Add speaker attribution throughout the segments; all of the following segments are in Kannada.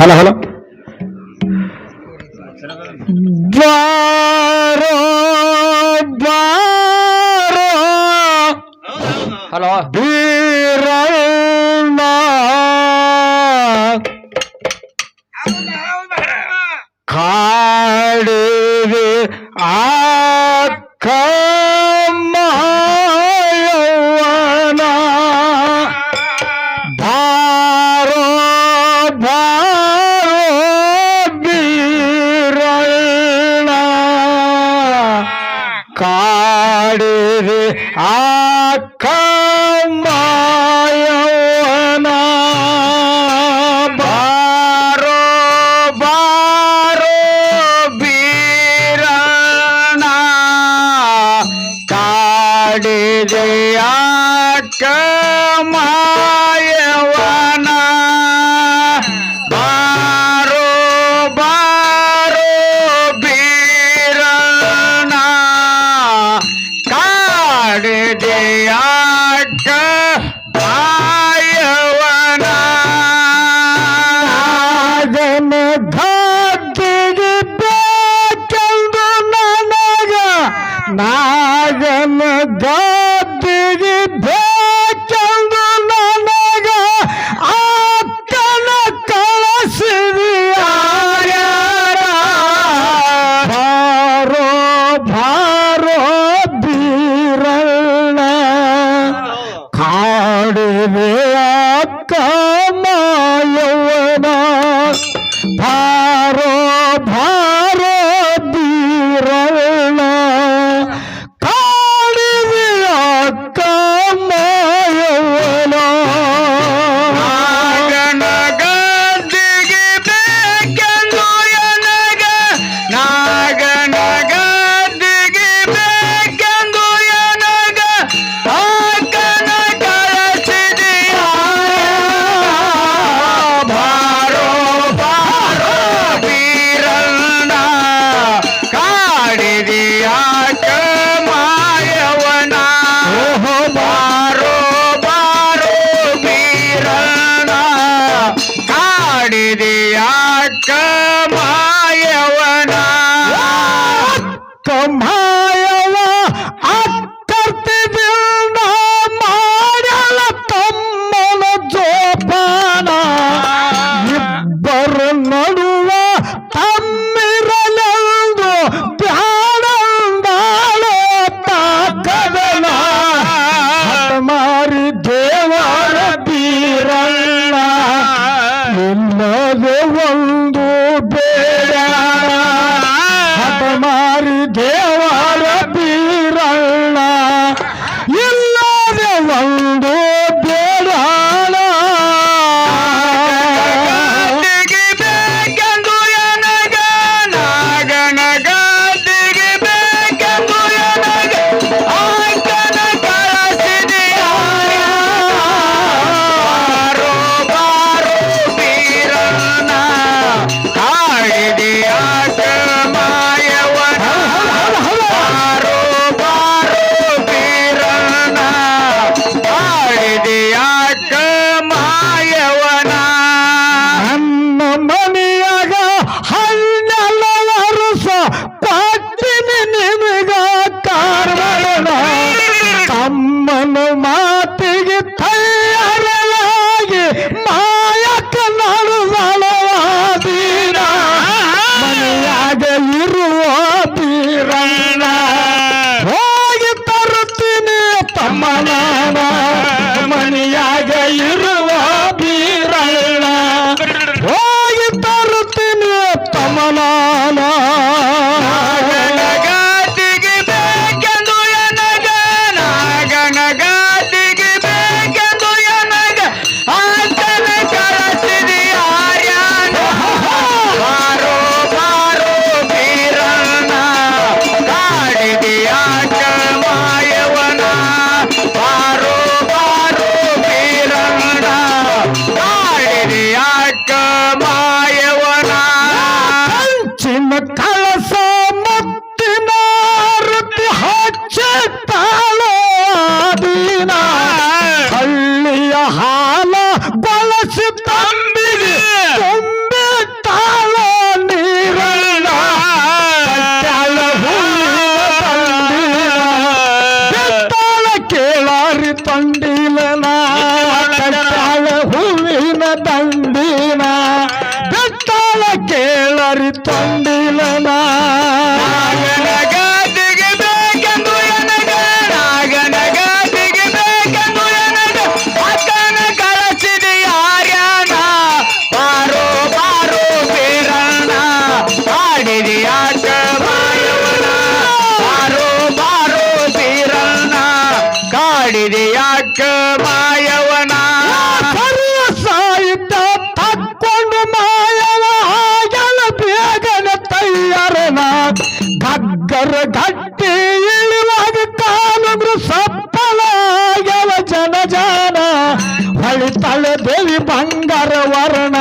Speaker 1: Hello hello. ಬಾರೋ ಬಾರೋ.
Speaker 2: ಹಲೋ
Speaker 1: ಕಾಡಿದೆ ಆಕ ভা ಮಾತಿಗೆ ಕಾಡಿದಿ
Speaker 3: ಯಾಕ ಮಾಯವನ?
Speaker 4: ಸಾಹಿತ್ಯ ತಕ್ಕೊಂಡು ಮಾಯವ ಬೇಗನ ತಯ್ಯರನ ಗಗ್ಗರ ಗಟ್ಟಿ ಇಳಿವಾಗ ಕಾಲಂದ್ರು ಸಪ್ಪಲಾಗವ ಜನ ಜಾನ. ಹೊಳಿತಳ ದೇವಿ ಬಂಗಾರ ವರ್ಣ.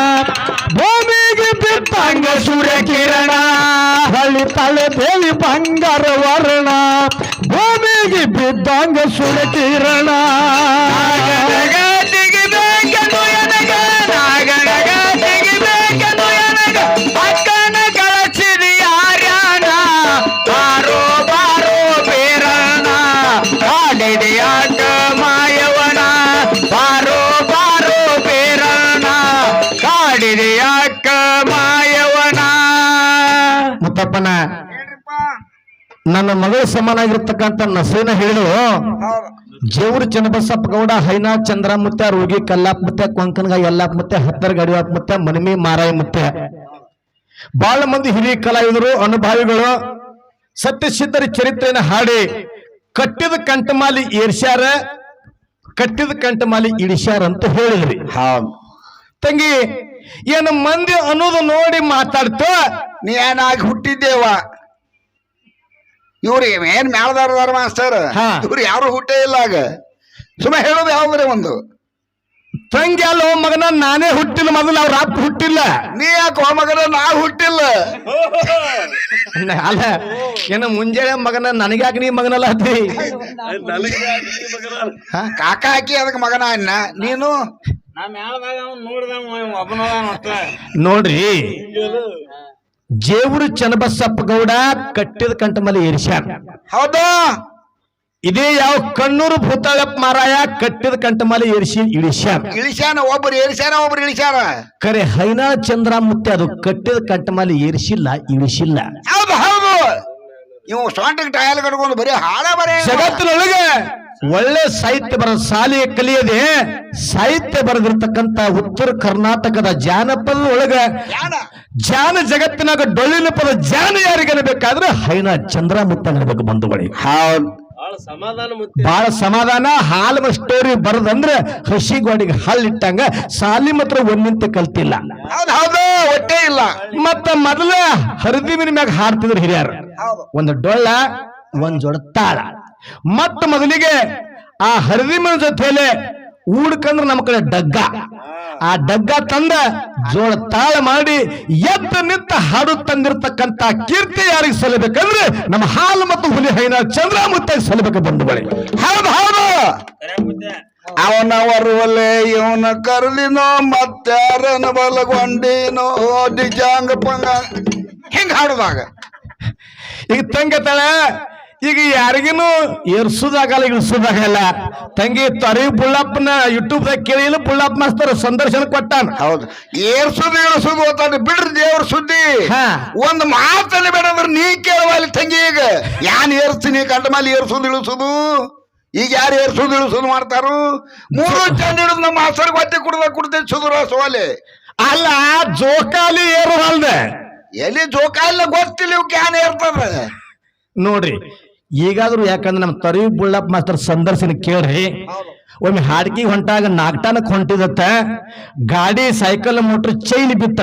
Speaker 4: ಭೂಮಿಗೆ ಬಿಟ್ಟಂಗ ಸೂರ್ಯ ಕಿರಣ. ಹೊಳಿತಳ ದೇವಿ ಬಂಗಾರ ವರ್ಣ. ಭೂಮಿಗೆ ಬಿದ್ದಂಗ ಸೂರ್ಯ ನನ್ನ ಮಗಳ ಸಮನಾಗಿರ್ತಕ್ಕಂಥ ನಸೇನ ಹೇಳು ಜೇವರು ಚನ್ನಬಸಪ್ಪ ಗೌಡ ಹೈನಾ ಚಂದ್ರ ಮತ್ತೆ ರೋಗಿ ಕಲ್ಲಾಪ್ ಮತ್ತೆ ಕೊಂಕನ್ಗ ಎಲ್ಲಾಪ್ ಮತ್ತೆ ಹತ್ತರ ಗಡಿವಾಪ್ ಮತ್ತೆ ಮನಮಿ ಮಾರಾಯ ಮತ್ತೆ ಬಹಳ ಮಂದಿ ಹಿರಿಯ ಕಲಾವಿದರು ಅನುಭಾವಿಗಳು ಸತ್ಯಸಿದ್ಧರ ಚರಿತ್ರೆಯನ್ನು ಹಾಡಿ ಕಟ್ಟಿದ ಕಂಠಮಾಲಿ ಏರ್ಸ್ಯಾರ ಕಟ್ಟಿದ ಕಂಠಮಾಲಿ ಇಳಿಸ್ಯಾರ ಅಂತ ಹೇಳಿದ್ರಿ.
Speaker 3: ಹೌದು.
Speaker 4: ತಂಗಿ ಏನು ಮಂದಿ ಅನ್ನೋದು ನೋಡಿ ಮಾತಾಡ್ತೋ
Speaker 3: ನೀ ಏನಾಗಿ ಹುಟ್ಟಿದ್ದೇವ? ಇವ್ರಿಗೆ ಏನ್ ಮೇಲ್ದಾರದಾರ ಮಾಸ್ಟರ್?
Speaker 4: ಹಾ.
Speaker 3: ಇವ್ರು ಯಾರು ಹುಟ್ಟೇ ಇಲ್ಲ ಆಗ. ಸುಮ್ಮ ಹೇಳೋದು ಯಾವ್ದ್ರೆ ಒಂದು?
Speaker 4: ತಂಗಿ ಅಲ್ಲೋ ಮಗನ ನಾನೇ ಹುಟ್ಟಿಲ್ಲ ಮೊದಲು ಅವ್ರ ಅಪ್ಪ ಹುಟ್ಟಿಲ್ಲ.
Speaker 3: ನೀ ಯಾಕೆ ಮಗನ ನಾ ಹುಟ್ಟಿಲ್ಲ?
Speaker 4: ಅಲ್ಲ ಏನ ಮುಂಜಾನೆ ಮಗನ ನನಗ್ಯಾಕ ನೀ ಮಗನಲ್ಲ ಹಾ?
Speaker 3: ಕಾಕ ಹಾಕಿ ಅದಕ್ಕೆ ಮಗನ ಅನ್ನ. ನೀನು?
Speaker 1: ನಾ ಮ್ಯಾಲದಾಗ ಅವ್ನ್ ನೋಡ್ದವ ಒಬ್ಬನದ
Speaker 4: ನೋಡ್ರಿ. ಜೇವ್ರು ಚನ್ನಬಸಪ್ಪ ಗೌಡ ಕಟ್ಟಿದ ಕಂಠಮಲೆ ಏರಿಸ್ಯಾರ.
Speaker 3: ಹೌದಾ?
Speaker 4: ಇದೇ ಯಾವ ಕಣ್ಣೂರು ಭೂತಾಳಪ್ಪ ಮಾರಾಯ ಕಟ್ಟಿದ ಕಂಠಮಲೆ ಏರಿಸಿ ಇಳಿಸ್ಯಾರ.
Speaker 3: ಇಳಿಸ್ಯಾನ ಒಬ್ರು ಏರಿಸ್ಯಾನ ಒಬ್ರು ಇಳಿಸ್ಯಾರ
Speaker 4: ಕರೆ ಹೈನಾ ಚಂದ್ರ ಮುತ್ತೆ ಅದು ಕಟ್ಟಿದ ಕಂಠಮಲೆ ಏರಿಸಿಲ್ಲ ಇಳಿಸಿಲ್ಲ.
Speaker 3: ಹೌದು ಹೌದು. ಇವು ಸೊಂಟಕ್ಕೆ ಟಯಲ್ ಕಟ್ಕೊಂಡು ಬರೀ ಹಾಳ ಬರೀ
Speaker 4: ಜಗತ್ತಿನೊಳಗೆ ಒಳ್ಳೆ ಸಾಹಿತ್ಯ ಬರ ಶಾಲೆಯ ಕಲಿಯದೆ ಸಾಹಿತ್ಯ ಬರೆದಿರ್ತಕ್ಕಂತ ಉತ್ತರ ಕರ್ನಾಟಕದ ಜಾನಪದ ಒಳಗ ಜಾನ ಜಗತ್ತಿನಾಗ ಡೊಳ್ಳಿನ ಪದ ಜಾನ ಯಾರಿಗೆ ಬೇಕಾದ್ರೆ ಹೈನ ಚಂದ್ರ ಮುತ್ತ ಅನ್ಬೇಕು ಬಂಧುಗಳಿಗೆ
Speaker 3: ಹೌದು.
Speaker 1: ಬಹಳ ಸಮಾಧಾನ ಮುತ್ತಿ.
Speaker 4: ಬಹಳ ಸಮಾಧಾನ ಹಾಲು ಸ್ಟೋರಿ ಬರದಂದ್ರೆ ಹಸಿ ಗೋಡಿಗೆ ಇಟ್ಟಂಗ ಸಾಲಿ ಮಾತ್ರ ಒಂದಿಂತ ಕಲ್ತಿಲ್ಲ.
Speaker 3: ಹೌದು. ಹೌದು ಹೊಟ್ಟೆ ಇಲ್ಲ.
Speaker 4: ಮತ್ತ ಮೊದಲ ಹರಿದಿವಿನ ಮ್ಯಾಗ ಹಾಡ್ತಿದ್ರು ಹಿರಿಯರು.
Speaker 3: ಹೌದು.
Speaker 4: ಒಂದು ಡೊಳ್ಳ ಒಂದ್ ಜೋಡ ತಾಳ. ಮತ್ತ ಮೊದಲಿಗೆ ಆ ಹರಿದಿಮನ ಜೊತೆಲೆ ಊಡ್ಕಂದ್ರ ನಮ್ಮ ಕಡೆ ಡಗ್ಗ. ಆ ಡಗ್ಗ ತಂದ ಜೋಳ ತಾಳ ಮಾಡಿ ಎದ್ದ ನಿಂತ ಹಾಡು ತಂದಿರತಕ್ಕಂತ ಕೀರ್ತಿ ಯಾರಿಗೆ ಸಲ್ಲಬೇಕಂದ್ರೆ ನಮ್ಮ ಹಾಲು ಮತ್ತು ಹುಲಿ ಹೈನ ಚಂದ್ರ ಮುತ್ತ ಬಂದು ಬಳಿ
Speaker 3: ಹೌದು ಹೌದು ಅವನ ವರುವಲೆ ಇವನ ಕರ್ಲಿನೋ ಮತ್ತಾರನ ಬಲಗೊಂಡಿನೋ ನಿಜಾಂಗ ಪಂಗ. ಹಿಂಗ ಹಾಡುವಾಗ
Speaker 4: ಈಗ ತಂಗತಾಳ ಈಗ ಯಾರಿಗೂ ಏರ್ಸುದಾಗಲ್ಲ ಇಳಿಸುದಾಗಲ್ಲ ತಂಗಿ ತೊರಿ ಬುಳ್ಳಪ್ಪನ ಯೂಟ್ಯೂಬ್ದಾಗ ಕೇಳಿಲ್ಲ ಬುಳ್ಳಪ್ಪ ಮಾಸ್ತರ್ ಸಂದರ್ಶನ ಕೊಟ್ಟಾನ.
Speaker 3: ಹೌದು. ಏರ್ಸುದು ಇಳಿಸುದು ಅಂತಾನೆ ಬಿಡ್ರಿ ದೇವ್ರ ಸುದ್ದಿ.
Speaker 4: ಹಾ.
Speaker 3: ಒಂದು ಮಾತಲ್ಲಿ ಬೇಡಂದ್ರೆ ನೀ ಕೇಳವಲ್ಲಿ ತಂಗಿ ಈಗ. ಯಾನ್ ಏರ್ಸ್ತೀನಿ ಕಂಡ ಮೇಲೆ ಏರ್ಸುದು ಇಳಿಸುದು? ಈಗ ಯಾರು ಏರ್ಸುದು ಇಳಿಸುದು ಮಾಡ್ತಾರು? ಮೂರು ಚಂದ ಹಿಡಿದು ನಮ್ಮ ಹಸರ್ ಬಟ್ಟೆ ಕುಡ್ದ ಕುಡ್ದೆ ಸುಧುರ ಸೋಲೆ
Speaker 4: ಅಲ್ಲ ಜೋಕಾಲಿ ಏರು ಅಲ್ದೆ
Speaker 3: ಎಲ್ಲಿ ಜೋಕಾಲ ಗೊತ್ತಿಲ್ಲ ಇವ್ ಕ್ಯಾನ್ ಏರ್ತದ.
Speaker 4: ನೋಡ್ರಿ ಈಗಾದ್ರೂ ಯಾಕಂದ್ರೆ ನಮ್ಮ ತರಿ ಬುಳ್ಳಪ್ಪ ಮಾಸ್ತರ್ ಸಂದರ್ಶನ ಕೇಳ್ರಿ. ಒಮ್ಮೆ ಹಾಡ್ಕಿ ಹೊಂಟಾಗ ನಾಗ್ಟಾನಕ್ ಹೊಂಟಿದತ್ತ. ಗಾಡಿ ಸೈಕಲ್ ಮೋಟ್ರ್ ಚೈನ್ ಬಿತ್ತ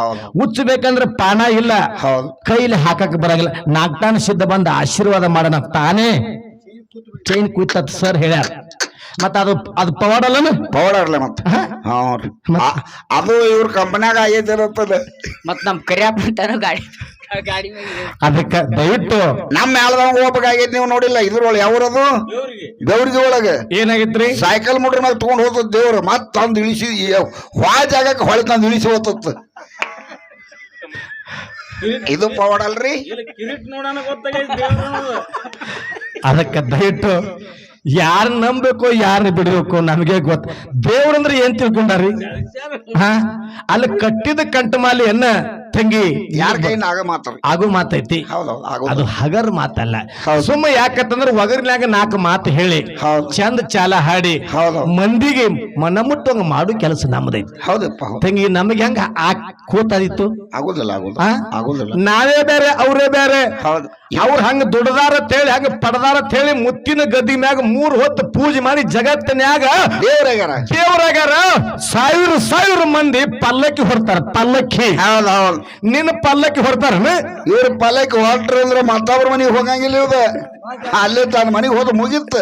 Speaker 3: ಹೌದು.
Speaker 4: ಉಚ್ಚಬೇಕಂದ್ರೆ ಪಾನ ಇಲ್ಲ.
Speaker 3: ಹೌದು.
Speaker 4: ಕೈಲಿ ಹಾಕಕ್ ಬರಂಗಿಲ್ಲ. ನಾಗ್ಟಾನ ಸಿದ್ಧ ಬಂದ ಆಶೀರ್ವಾದ ಮಾಡೋಣ ತಾನೇ. ಚೈನ್ ಕುಯ್ತತ್ ಸರ್ ಹೇಳ್ಯಾರ. ಮತ್ತ ಅದು ಅದು ಪವರ್ ಅಲ್ಲನ?
Speaker 3: ಪವರ್ ಮತ್ತೆ. ಮತ್ತ. ರೀ ಅದು ಇವ್ರ ಕಂಪನ್ಯಾಗ ಆಗೈತಿ ಇರುತ್ತದೆ.
Speaker 5: ಮತ್ ನಮ್ ಕರಿಯಪ್ಪ ಅಂತಾನು ಗಾಡಿ
Speaker 4: ಅದಕ್ಕ ದಯವಿಟ್ಟು
Speaker 3: ನಮ್ಮ ಮೇಳದವಂಗ ಹೋಗ್ಬೇಕಾಗೈತಿ ನೀವು ನೋಡಿಲ್ಲ ಇದ್ರೊಳಗೆ ಯಾವ್ರದು? ದೇವ್ರಿಗೆ. ಒಳಗೆ
Speaker 4: ಏನಾಗಿತ್ರಿ?
Speaker 3: ಸೈಕಲ್ ಮುಡ್ರಿ ಮ್ಯಾಗ ತಗೊಂಡ್ ಹೋಗ್ತದ ದೇವ್ರು ಮತ್ ತಂದು ಇಳಿಸಿ ಹೊಳ ಜಾಗಕ್ಕೆ ಹೊಳೆ ತಂದು ಇಳಿಸಿ ಹೋತತ್ ಇದು
Speaker 1: ಪವಾಡಲ್ರಿ.
Speaker 4: ಅದಕ್ಕ ದಯವಿಟ್ಟು ಯಾರ ನಂಬೇಕು ಯಾರನ್ನ ಬಿಡಬೇಕು ನಮಗೆ ಗೊತ್ತ. ದೇವ್ರಂದ್ರೆ ಏನ್ ತಿಳ್ಕೊಂಡಾರಿ? ಹಾ? ಅಲ್ಲಿ ಕಟ್ಟಿದ ಕಂಠಮಾಲಿಯನ್ನ ತಂಗಿ
Speaker 3: ಯಾರ ಕೈ ಆಗ ಮಾತಾರ
Speaker 4: ಆಗು ಮಾತೈತಿ ಅದು ಹಗರ್ ಮಾತಲ್ಲ. ಸುಮ್ಮ ಯಾಕಂತಂದ್ರ ಹೊಗರ್ನಾಗ ನಾಲ್ಕು ಮಾತು ಹೇಳಿ. ಚಂದ ಚಾಲ ಹಾಡಿ.
Speaker 3: ಹೌದು.
Speaker 4: ಮಂದಿಗೆ ಮನಮುಟ್ಟಂಗ ಮಾಡು ಕೆಲಸ ನಮ್ದೈತಿ.
Speaker 3: ಹೌದಪ್ಪ
Speaker 4: ತಂಗಿ ನಮಗೆ ಹೆಂಗ ಆ ಕೂತಾದಿತ್ತು?
Speaker 3: ಆಗುದಿಲ್ಲ ಆಗುದಿಲ್ಲ?
Speaker 4: ನಾವೇ ಬೇರೆ ಅವರೇ ಬೇರೆ.
Speaker 3: ಹೌದು.
Speaker 4: ಅವ್ರ ಹಂಗ ದುಡದಾರ ತೇಳಿ ಹಂಗ ಪಡದಾರ ತೇಳಿ ಮುತ್ತಿನ ಗದ್ದಿ ಮ್ಯಾಗ ಮೂರ್ ಹೊತ್ತು ಪೂಜೆ ಮಾಡಿ ಜಗತ್ತಿನ್ಯಾಗ
Speaker 3: ದೇವ್ರಾಗ್ಯಾರ.
Speaker 4: ದೇವರಾಗಾರ ಸಾವಿರ ಸಾವಿರ ಮಂದಿ ಪಲ್ಲಕ್ಕಿ ಹೊರ್ತಾರ ಪಲ್ಲಕ್ಕಿ.
Speaker 3: ಹೌದು ಹೌದು.
Speaker 4: ನಿನ್ನ ಪಲ್ಲಕ್ಕೆ ಹೊಡ್ತಾರ
Speaker 3: ಇವ್ರ ಪಲ್ಲಕ್ಕೆ ಹೊರಟ್ರ ಅಂದ್ರೆ ಮತ್ತೊಬ್ರ ಮನೆಗೆ ಹೋಗಂಗಿಲ್ಲ ಇವ್ದ. ಅಲ್ಲೇ ತನ್ನ ಮನೆಗೆ ಹೋದ ಮುಗಿತ್ತ.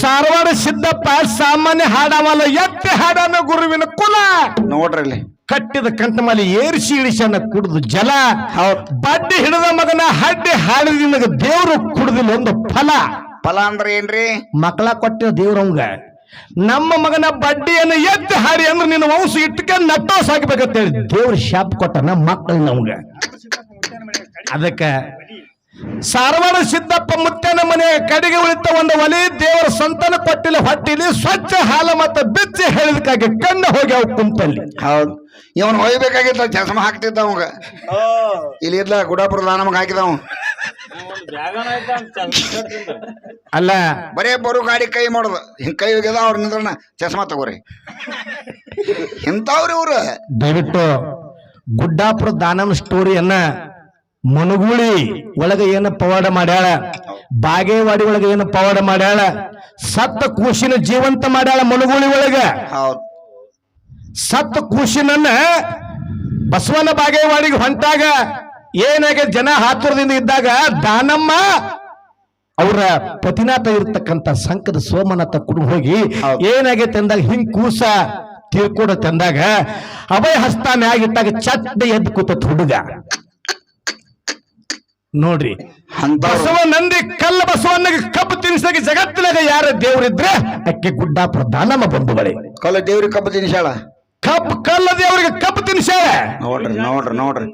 Speaker 4: ಸಾರವಾಡ ಸಿದ್ದಪ್ಪ ಸಾಮಾನ್ಯ ಹಾಡವಲ್ಲ ಎತ್ತಿ ಹಾಡನ ಗುರುವಿನ ಕುಲ.
Speaker 3: ನೋಡ್ರಿ ಅಲ್ಲಿ
Speaker 4: ಕಟ್ಟಿದ ಕಂಠಮಲ್ಲಿ ಏರಿಸಿ ಇಳಿಸನ್ನ ಕುಡಿದು ಜಲ.
Speaker 3: ಹೌದ್.
Speaker 4: ಬಡ್ಡಿ ಹಿಡಿದ ಮಗನ ಹಡ್ಡಿ ಹಾಡಿದ ದೇವರು ಕುಡಿದಿಲ್ಲ ಒಂದು ಫಲ.
Speaker 3: ಫಲ ಅಂದ್ರೆ ಏನ್ರಿ?
Speaker 4: ಮಕ್ಕಳ ಕೊಟ್ಟಿದ ದೇವ್ರ ಅವಂಗ. ನಮ್ಮ ಮಗನ ಬಡ್ಡಿಯನ್ನು ಎತ್ತಿ ಹಾರಿ ಅಂದ್ರೆ ನಿನ್ನ ವಂಶ ಇಟ್ಟಕ್ಕೆ ನಟ್ಟೋ ಸಾಕಬೇಕಂತ ಹೇಳಿ ದೇವ್ರ ಶಾಪ್ ಕೊಟ್ಟನ ಮಕ್ಕಳು ನಮ್ಗೆ. ಅದಕ್ಕ ಸಾರವಾಡ ಸಿದ್ದಪ್ಪ ಮುತ್ತನ ಮನೆ ಕಡೆಗೆ ಉಳಿತ ಒಂದು ಒಲಿ ದೇವರ ಸಂತಾನ ಕೊಟ್ಟಿಲ್ಲ ಹೊಟ್ಟಿಲಿ ಸ್ವಚ್ಛ ಹಾಲ ಮತ್ತು ಬಿಚ್ಚಿ ಹೇಳಿದಕ್ಕಾಗಿ ಕಣ್ಣ ಹೋಗಿ ಅವ್ ಕುಂತಲ್ಲಿ.
Speaker 3: ಹೌದು. ಇವನ್ ಒಯ್ಬೇಕಾಗಿತ್ತ ಚಸ್ಮ ಹಾಕ್ತಿದ್ದ ಅವಂಗ. ಇಲ್ಲಿ ಇದ್ಲ ಗುಡಾಪುರ ನಮಗ್ ಹಾಕಿದವ
Speaker 4: ಅಲ್ಲ.
Speaker 3: ಬರೇ ಬರು ಗಾಡಿ ಕೈ ಮಾಡುದು. ಹಿಂಗ್ ಕೈ ಹೋಗ್ಯದ ಅವ್ರ ನಿಂದ್ರಣ ಚಸ್ಮಾ ತಗೋರಿ. ಇಂಥವ್ರಿ ಇವ್ರು.
Speaker 4: ದಯವಿಟ್ಟು ಗುಡ್ಡಾಪುರ ದಾನನ ಸ್ಟೋರಿಯನ್ನ ಮನುಗುಳಿ ಒಳಗ ಏನು ಪವಾಡ ಮಾಡ್ಯಾಳ? ಬಾಗೇವಾಡಿ ಒಳಗ ಏನು ಪವಾಡ ಮಾಡ್ಯಾಳ? ಸತ್ತ ಕೂಸಿನ ಜೀವಂತ ಮಾಡ್ಯಾಳ ಮನುಗುಳಿ ಒಳಗ?
Speaker 3: ಹೌದು.
Speaker 4: ಸತ್ತ ಕೂಸಿನನ್ನ ಬಸವನ ಬಾಗೇವಾಡಿಗೆ ಹೊಂಟಾಗ ಏನಾಗ ಜನ ಹಾತುರದಿಂದ ಇದ್ದಾಗ ದಾನಮ್ಮ ಅವರ ಪತಿನಾಥ ಇರ್ತಕ್ಕಂಥ ಸಂಕದ ಸೋಮನಾಥ ಕುಡು ಹೋಗಿ
Speaker 3: ಏನಾಗೆ
Speaker 4: ಏನಾಗೈತೆ ಅಂದಾಗ ಹಿಂಗ್ ಕೂಸ ತಿಳ್ಕೊಡತ್ತೆ ತಂದಾಗ ಅಭಯ ಹಸ್ತಾನೆ ಆಗಿಟ್ಟಾಗ ಚಟ್ಟ ಎದ್ದು ಕೂತ ಹುಡುಗ. ನೋಡ್ರಿ ಬಸವ ನಂದಿ ಕಲ್ಲ ಬಸವನ್ನ ಕಬ್ಬು ತಿನ್ಸಾಗ ಜಗತ್ತಿನಾಗ ಯಾರ ದೇವರಿದ್ರೆ? ಅಕ್ಕೆ ಗುಡ್ಡಾಪುರ ದಾನಮ್ಮ ಬಂಧುಗಳೇ.
Speaker 3: ಕಲ್ಲ ದೇವ್ರಿಗೆ ಕಬ್ಬು ತಿನ್ಸಾಳ
Speaker 4: ಕಬ್ಬು ಕಲ್ಲದೆ ಅವ್ರಿಗೆ ಕಬ್ಬು ತಿನ್ಸೇ
Speaker 3: ನೋಡ್ರಿ ನೋಡ್ರಿ ನೋಡ್ರಿ.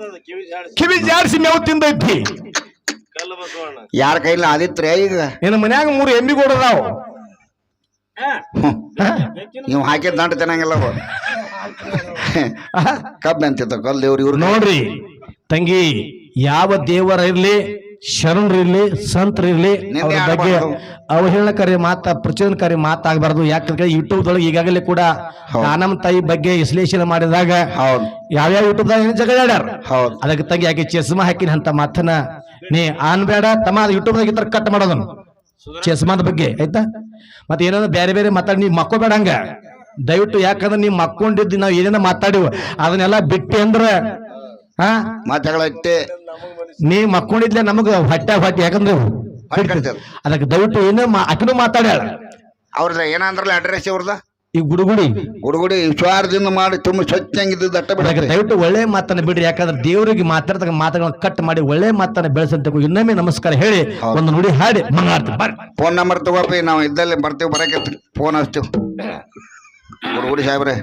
Speaker 1: ಕಿವಿ ಜಾಡ್ಸಿ
Speaker 4: ಮೇವು ತಿಂದೈತಿ.
Speaker 3: ಯಾರ ಕೈಲಿ ಆದಿತ್ರಿ ಈಗ?
Speaker 4: ನಿನ್ನ ಮನ್ಯಾಗ ಮೂರು ಎಮ್ಮಿ ಕೊಡದಾವು.
Speaker 3: ನೀವು ಹಾಕಿದ ದಂಡ ತಿನ್ನಂಗಿಲ್ಲ ಅವು ಕಬ್ಬು ಅಂತಿತ್ತು ಕಲ್ ದೇವ್ರಿ ಇವ್ರು
Speaker 4: ನೋಡ್ರಿ ತಂಗಿ ಯಾವ ದೇವರ ಇರ್ಲಿ ಶರಣರು ಸಂತರಿರ್ಲಿ ಸಂತರ ಇರ್ಲಿ
Speaker 3: ನಿನ್ನೆ
Speaker 4: ಅವ್ರ ಬಗ್ಗೆ. ಅವಹೇಳನಕಾರಿ ಮಾತ ಪ್ರಚೋದನಕಾರಿ ಮಾತಾಗಬಾರ್ದು ಯಾಕಂದ್ರೆ ಯೂಟ್ಯೂಬ್ ದೊಳಗೆ ಈಗಾಗಲೇ ಕೂಡ
Speaker 3: ಹೌದು.
Speaker 4: ದಾನಮ್ಮ ತಾಯಿ ಬಗ್ಗೆ ವಿಶ್ಲೇಷಣೆ ಮಾಡಿದಾಗ
Speaker 3: ಹೌದು.
Speaker 4: ಯಾವ್ಯಾವ ಯೂಟ್ಯೂಬ್ ದಾಗ ಏನ್ ಜಗಳ ಆಡ್ಯಾರ?
Speaker 3: ಹೌದು.
Speaker 4: ಅದಕ್ಕೆ ತಂಗಿ ಯಾಕೆ ಚಸ್ಮಾ ಹಾಕಿನ ಅಂತ ಮಾತನ್ನ ನೀ ಆನ್ಬೇಡ ತಮ್ಮ ಯೂಟ್ಯೂಬ್ ದಾಗ ಕಟ್ ಮಾಡೋದನ್ನು ಚಸ್ಮಾದ ಬಗ್ಗೆ ಆಯ್ತಾ? ಮತ್ತೆ ಏನಾದ್ರು ಬೇರೆ ಬೇರೆ ಮಾತಾಡಿ ನೀವು ಮಕ್ಕೋಬೇಡ ಹಂಗ. ದಯವಿಟ್ಟು ಯಾಕಂದ್ರೆ ನೀವು ಮಕ್ಕೊಂಡಿದ್ದು ನಾವು ಏನೇನೋ ಮಾತಾಡಿವ ಅದನ್ನೆಲ್ಲ ಬಿಟ್ಟಿ ಅಂದ್ರೆ ಹಾ
Speaker 3: ಮಾತುಗಳೈತೆ
Speaker 4: ನೀ ಮಕ್ಕೊಂಡಿದ್ಲೆ ನಮಗ ಹೊಟ್ಟೆ ಹೊಟ್ಟೆ ಯಾಕಂದ್ರೆ ಅದಕ್ಕೆ ದಯವಿಟ್ಟು ಏನ ಮಾ- ಆಕಿನೂ ಮಾತಾಡ್ಯಾಳ.
Speaker 3: ಅವ್ರದ ಏನಂದ್ರಲ್ಲ ಅಡ್ರೆಸ್ ಅವ್ರದ
Speaker 4: ಈ ಗುಡುಗುಡಿ.
Speaker 3: ಗುಡುಗುಡಿ ವಿಚಾರದಿಂದ ಮಾಡಿ ತುಂಬ ಸ್ವಚ್ಛಂಗಿದ್ದು ದಟ್ಟ
Speaker 4: ಬಿಡ್ರಿ
Speaker 3: ಬಿಡಕ್ಕೆ
Speaker 4: ದಯವಿಟ್ಟು ಒಳ್ಳೆ ಮಾತನ್ನ ಬಿಡ್ರಿ ಯಾಕಂದ್ರೆ ದೇವರಿಗೆ ಮಾತಾಡ್ತಕ್ಕ ಮಾತುಗಳನ್ನ ಕಟ್ ಮಾಡಿ ಒಳ್ಳೆ ಮಾತನ್ನ ಬೆಳೆಸಂತ ಇನ್ನೊಮ್ಮೆ ನಮಸ್ಕಾರ ಹೇಳಿ. ಒಂದು ನುಡಿ ಹಾಡಿ ಮಂಗಾಡ್ತೀವಿ
Speaker 3: ಫೋನ್ ನಂಬರ್ ತಗೋಪಿ ನಾವು ಇದ್ದಲ್ಲಿ ಬರ್ತೀವಿ ಬರಕ್ಕೆ ಫೋನ್ ಹಚ್ತೀವಿ ಗುಡುಗುಡಿ ಸಾಹೇಬ್ರೆ.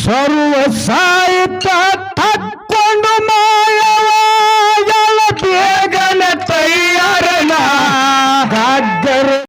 Speaker 4: ಸರ್ವ ಸಾಹಿತ್ಯ ತಕ್ಕೊಂಡು